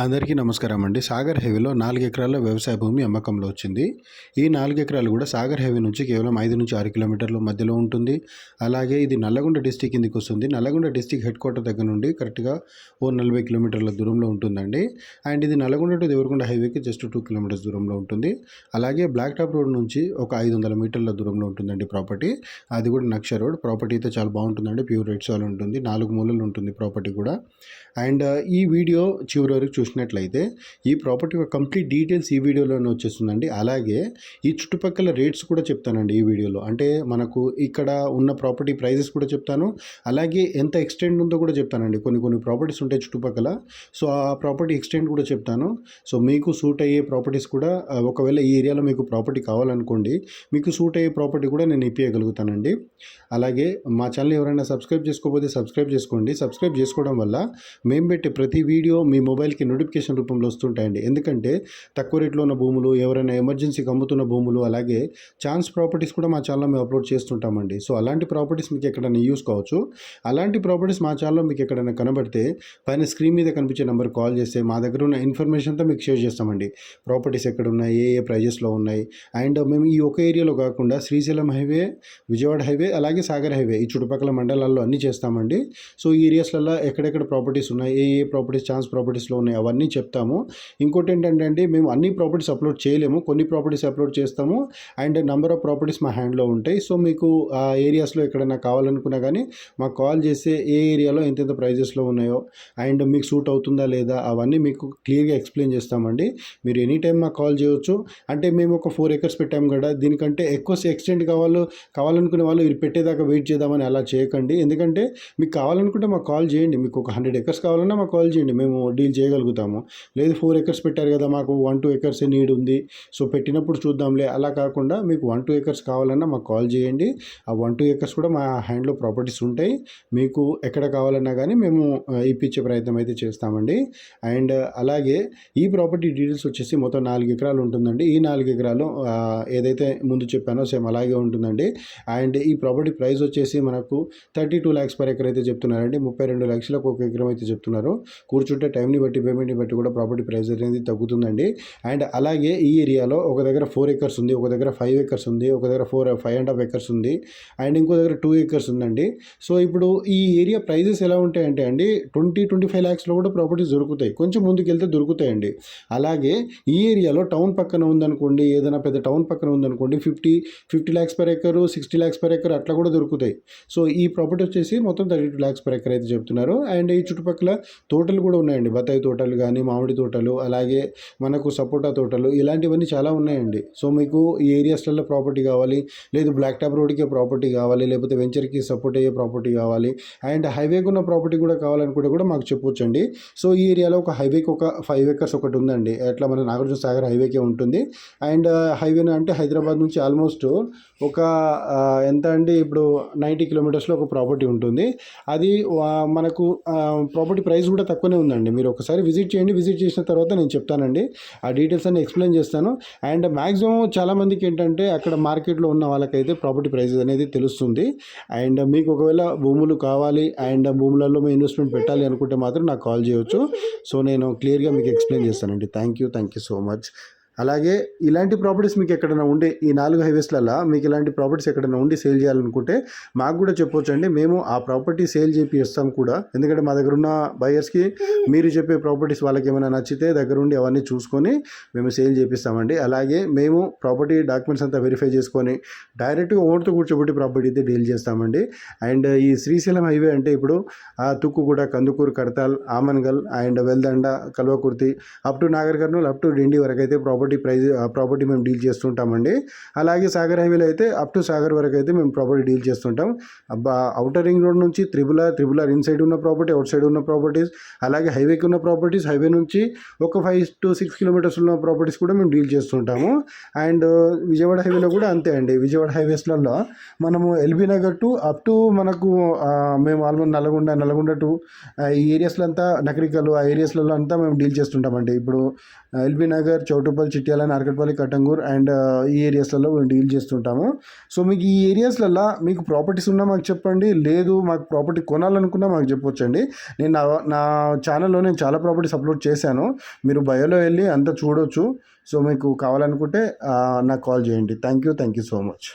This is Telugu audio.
అందరికీ నమస్కారం అండి. సాగర్ హెవీలో నాలుగు ఎకరాల వ్యవసాయ భూమి అమ్మకంలో వచ్చింది. ఈ నాలుగు ఎకరాలు కూడా సాగర్ హెవీ నుంచి కేవలం ఐదు నుంచి ఆరు కిలోమీటర్ల మధ్యలో ఉంటుంది. అలాగే ఇది నల్లగొండ డిస్టిక్ కిందికి వస్తుంది. నల్లగొండ డిస్టిక్ హెడ్ క్వార్టర్ దగ్గర నుండి కరెక్ట్గా ఓ నలభై కిలోమీటర్ల దూరంలో ఉంటుందండి. అండ్ ఇది నల్లగొండ టు దేవరకొండ హైవేకి జస్ట్ టూ కిలోమీటర్స్ దూరంలో ఉంటుంది. అలాగే బ్లాక్ టాప్ రోడ్ నుంచి ఒక ఐదు వందల మీటర్ల దూరంలో ఉంటుందండి ప్రాపర్టీ. అది కూడా నక్ష రోడ్. ప్రాపర్టీ అయితే చాలా బాగుంటుందండి. ప్యూర్ రెడ్ సాల్ ఉంటుంది. నాలుగు మూలలు ఉంటుంది ప్రాపర్టీ కూడా. అండ్ ఈ వీడియో చివరి వరకు చూసినట్లయితే ఈ ప్రాపర్టీ యొక్క కంప్లీట్ డీటెయిల్స్ ఈ వీడియోలోనే వచ్చేస్తుందండి. అలాగే ఈ చుట్టుపక్కల రేట్స్ కూడా చెప్తానండి ఈ వీడియోలో. అంటే మనకు ఇక్కడ ఉన్న ప్రాపర్టీ ప్రైజెస్ కూడా చెప్తాను. అలాగే ఎంత ఎక్స్టెండ్ ఉందో కూడా చెప్తానండి. కొన్ని కొన్ని ప్రాపర్టీస్ ఉంటాయి చుట్టుపక్కల. సో ఆ ప్రాపర్టీ ఎక్స్టెండ్ కూడా చెప్తాను. సో మీకు సూట్ అయ్యే ప్రాపర్టీస్ కూడా ఒకవేళ ఈ ఏరియాలో మీకు ప్రాపర్టీ కావాలనుకోండి మీకు సూట్ అయ్యే ప్రాపర్టీ కూడా నేను ఇప్పించగలుగుతానండి అలాగే మా ఛానల్ ఎవరైనా సబ్స్క్రైబ్ చేసుకోకపోతే సబ్స్క్రైబ్ చేసుకోండి. సబ్స్క్రైబ్ చేసుకోవడం వల్ల మేము పెట్టే ప్రతి వీడియో మీ మొబైల్కి నోటిఫికేషన్ రూపంలో వస్తుంటాయండి. ఎందుకంటే తక్కువ రేట్లో ఉన్న భూములు ఎవరైనా ఎమర్జెన్సీకి అమ్ముతున్న భూములు అలాగే ఛాన్స్ ప్రాపర్టీస్ కూడా మా ఛానల్లో మేము అప్లోడ్ చేస్తుంటామండి. సో అలాంటి ప్రాపర్టీస్ మీకు ఎక్కడైనా యూస్ కావచ్చు. అలాంటి ప్రాపర్టీస్ మా ఛానల్లో మీకు ఎక్కడైనా కనబడితే పైన స్క్రీన్ మీద కనిపించే నెంబర్ కాల్ చేస్తే మా దగ్గర ఉన్న ఇన్ఫర్మేషన్ అంతా మీకు షేర్ చేస్తామండి. ప్రాపర్టీస్ ఎక్కడ ఉన్నాయి ఏ ఏ ప్రైజెస్లో ఉన్నాయి? అండ్ మేము ఈ ఒక ఏరియాలో కాకుండా శ్రీశైలం హైవే విజయవాడ హైవే అలాగే సాగర్ హైవే ఈ చుట్టుపక్కల మండలాల్లో అన్నీ చేస్తామండి. సో ఈ ఏరియాస్లలో ఎక్కడెక్కడ ప్రాపర్టీస్ ఉన్నాయి ఏ ఏ ప్రాపర్టీస్ ఛాన్స్ ప్రాపర్టీస్లో ఉన్నాయి అవన్నీ చెప్తాము. ఇంకోటి ఏంటంటే అండి మేము అన్ని ప్రాపర్టీస్ అప్లోడ్ చేయలేము. కొన్ని ప్రాపర్టీస్ అప్లోడ్ చేస్తాము. అండ్ నెంబర్ ఆఫ్ ప్రాపర్టీస్ మా హ్యాండ్లో ఉంటాయి. సో మీకు ఆ ఏరియాస్లో ఎక్కడైనా కావాలనుకున్నా కానీ మాకు కాల్ చేస్తే ఏ ఏరియాలో ఎంతెంత ప్రైజెస్లో ఉన్నాయో అండ్ మీకు సూట్ అవుతుందా లేదా అవన్నీ మీకు క్లియర్గా ఎక్స్ప్లెయిన్ చేస్తామండి. మీరు ఎనీ టైం మాకు కాల్ చేయవచ్చు అంటే మేము ఒక ఫోర్ ఎకర్స్ పెట్టాము కదా దీనికంటే ఎక్కువ ఎక్స్టెండ్ కావాలో కావాలనుకునే వాళ్ళు మీరు పెట్టేదాకా వెయిట్ చేద్దామని అలా చేయకండి. ఎందుకంటే మీకు కావాలనుకుంటే మాకు కాల్ చేయండి. మీకు ఒక హండ్రెడ్ ఎకర్స్ కావాలన్నా మాకు కాల్ చేయండి. మేము డీల్ చేయగలుగుతాం. అడుగుతాము లేదు ఫోర్ ఎకర్స్ పెట్టారు కదా మాకు వన్ టూ ఎకర్స్ నీడ్ ఉంది. సో పెట్టినప్పుడు చూద్దాంలే. అలా కాకుండా మీకు వన్ టూ ఎకర్స్ కావాలన్నా మాకు కాల్ చేయండి. ఆ వన్ టూ ఎకర్స్ కూడా మా హ్యాండ్లో ప్రాపర్టీస్ ఉంటాయి. మీకు ఎక్కడ కావాలన్నా కానీ మేము ఇప్పించే ప్రయత్నం అయితే చేస్తామండి. అండ్ అలాగే ఈ ప్రాపర్టీ డీటెయిల్స్ వచ్చేసి మొత్తం నాలుగు ఎకరాలు ఉంటుందండి. ఈ నాలుగు ఎకరాలు ఏదైతే ముందు చెప్పానో సేమ్ అలాగే ఉంటుందండి. అండ్ ఈ ప్రాపర్టీ ప్రైస్ వచ్చేసి మనకు thirty two lakhs per acre అయితే చెప్తున్నారండి. ముప్పై రెండు లక్షలకు ఒక ఎకరం అయితే చెప్తున్నారు. కూర్చుంటే టైంని బట్టి పేమెంట్ని బట్టి కూడా ప్రాపర్టీ ప్రైస్ అనేది తగ్గుతుందండి. అండ్ అలాగే ఈ ఏరియాలో ఒక దగ్గర ఫోర్ ఎకర్స్ ఉంది ఒక దగ్గర ఫైవ్ ఎకర్స్ ఉంది ఒక దగ్గర four five and half acres ఉంది అండ్ ఇంకో దగ్గర టూ ఎకర్స్ ఉందండి. సో ఇప్పుడు ఈ ఏరియా ప్రైజెస్ ఎలా ఉంటాయంటే అండి ట్వంటీ ట్వంటీ ఫైవ్ ల్యాక్స్లో కూడా ప్రాపర్టీస్ దొరుకుతాయి. కొంచెం ముందుకు వెళ్తే దొరుకుతాయండి. అలాగే ఈ ఏరియాలో టౌన్ పక్కన ఉందనుకోండి ఏదైనా పెద్ద టౌన్ పక్కన ఉందనుకోండి fifty fifty lakhs per acre sixty lakhs per acre అట్లా కూడా దొరుకుతాయి. సో ఈ ప్రాపర్టీ వచ్చేసి మొత్తం thirty two lakhs per acre అయితే చెప్తున్నారు. అండ్ ఈ చుట్టుపక్కల తోటలు కూడా ఉన్నాయండి బత్తాయి తోటలు కానీ మామిడి తోటలు అలాగే మనకు సపోటా తోటలు ఇలాంటివన్నీ చాలా ఉన్నాయండి. సో మీకు ఈ ఏరియాస్లలో ప్రాపర్టీ కావాలి లేదు బ్లాక్ టాప్ రోడ్కి ప్రాపర్టీ కావాలి లేకపోతే వెంచర్కి సపోర్ట్ అయ్యే ప్రాపర్టీ కావాలి అండ్ హైవేకి ఉన్న ప్రాపర్టీ కూడా కావాలనుకుంటే కూడా మాకు చెప్పొచ్చండి. సో ఈ ఏరియాలో ఒక హైవేకి ఒక ఫైవ్ ఎకర్స్ ఒకటి ఉందండి. అట్లా మన నాగార్జున సాగర్ హైవేకే ఉంటుంది. అండ్ హైవే అంటే హైదరాబాద్ నుంచి ఆల్మోస్ట్ ఒక ఎంత అండి? ఇప్పుడు నైంటీ కిలోమీటర్స్లో ఒక ప్రాపర్టీ ఉంటుంది. అది మనకు ప్రాపర్టీ ప్రైస్ కూడా తక్కువనే ఉందండి. మీరు ఒకసారి విజిట్ చేయండి. విజిట్ చేసిన తర్వాత నేను చెప్తానండి. ఆ డీటెయిల్స్ అన్ని ఎక్స్ప్లెయిన్ చేస్తాను. అండ్ మ్యాక్సిమం చాలామందికి ఏంటంటే అక్కడ మార్కెట్లో ఉన్న వాళ్ళకైతే ప్రాపర్టీ ప్రైజెస్ అనేది తెలుస్తుంది. అండ్ మీకు ఒకవేళ భూములు కావాలి అండ్ భూములలో మీ ఇన్వెస్ట్మెంట్ పెట్టాలి అనుకుంటే మాత్రం నాకు కాల్ చేయొచ్చు. సో నేను క్లియర్గా మీకు ఎక్స్ప్లెయిన్ చేస్తానండి. Thank you thank you so much. అలాగే ఇలాంటి ప్రాపర్టీస్ మీకు ఎక్కడైనా ఉండే ఈ నాలుగు హైవేస్లలో మీకు ఇలాంటి ప్రాపర్టీస్ ఎక్కడైనా ఉండి సేల్ చేయాలనుకుంటే మాకు కూడా చెప్పొచ్చు అండి మేము ఆ ప్రాపర్టీ సేల్ చేపి ఇస్తాం కూడా. ఎందుకంటే మా దగ్గర ఉన్న బయర్స్కి మీరు చెప్పే ప్రాపర్టీస్ వాళ్ళకి ఏమైనా నచ్చితే దగ్గరుండి అవన్నీ చూసుకొని మేము సేల్ చేపిస్తామండి. అలాగే మేము ప్రాపర్టీ డాక్యుమెంట్స్ అంతా వెరిఫై చేసుకొని డైరెక్ట్గా ఓటుతో కూర్చోబెట్టి ప్రాపర్టీ అయితే డీల్ చేస్తామండి. అండ్ ఈ శ్రీశైలం హైవే అంటే ఇప్పుడు ఆ Tukkuguda Kandukur Kadthal Amangal and Veldanda Kalwakurthy up to Nagar Kurnool up to Dindi వరకు అయితే ప్రాపర్టీ ప్రైజ్ ప్రాపర్టీ మేము డీల్ చేస్తుంటామండి. అలాగే సాగర్ హైవేలో అయితే అప్ టు సాగర్ వరకు అయితే మేము ప్రాపర్టీ డీల్ చేస్తుంటాం. అవుటర్ రింగ్ రోడ్ నుంచి త్రిబుల త్రిబుల ఇన్ సైడ్ ఉన్న ప్రాపర్టీ అవుట్ సైడ్ ఉన్న ప్రాపర్టీస్ అలాగే హైవేకి ఉన్న ప్రాపర్టీస్ హైవే నుంచి ఒక ఫైవ్ టు సిక్స్ కిలోమీటర్స్ ఉన్న ప్రాపర్టీస్ కూడా మేము డీల్ చేస్తుంటాము. అండ్ విజయవాడ హైవేలో కూడా అంతే అండి. విజయవాడ హైవేస్లలో మనము LB Nagar to up to మనకు మేము ఆల్మోస్ట్ నల్గొండ నల్గొండ టు ఈ ఏరియాస్లో అంతా నకరికలు ఆ ఏరియాస్లలో అంతా మేము డీల్ చేస్తుంటామండి. ఇప్పుడు ఎల్బీ నగర్ చౌటుపల్ చిట్యాల నార్కట్పల్లి కట్టంగూర్ అండ్ ఈ ఏరియాస్లలో మేము డీల్ చేస్తుంటాము. సో మీకు ఈ ఏరియాస్లలో మీకు ప్రాపర్టీస్ ఉన్నా మాకు చెప్పండి. లేదు మాకు ప్రాపర్టీ కొనాలనుకున్నా మాకు చెప్పొచ్చండి. నేను నా నా ఛానల్లో నేను చాలా ప్రాపర్టీస్ అప్లోడ్ చేశాను. మీరు బయోలో వెళ్ళి అంతా చూడొచ్చు. సో మీకు కావాలనుకుంటే నాకు కాల్ చేయండి. Thank you. Thank you so much.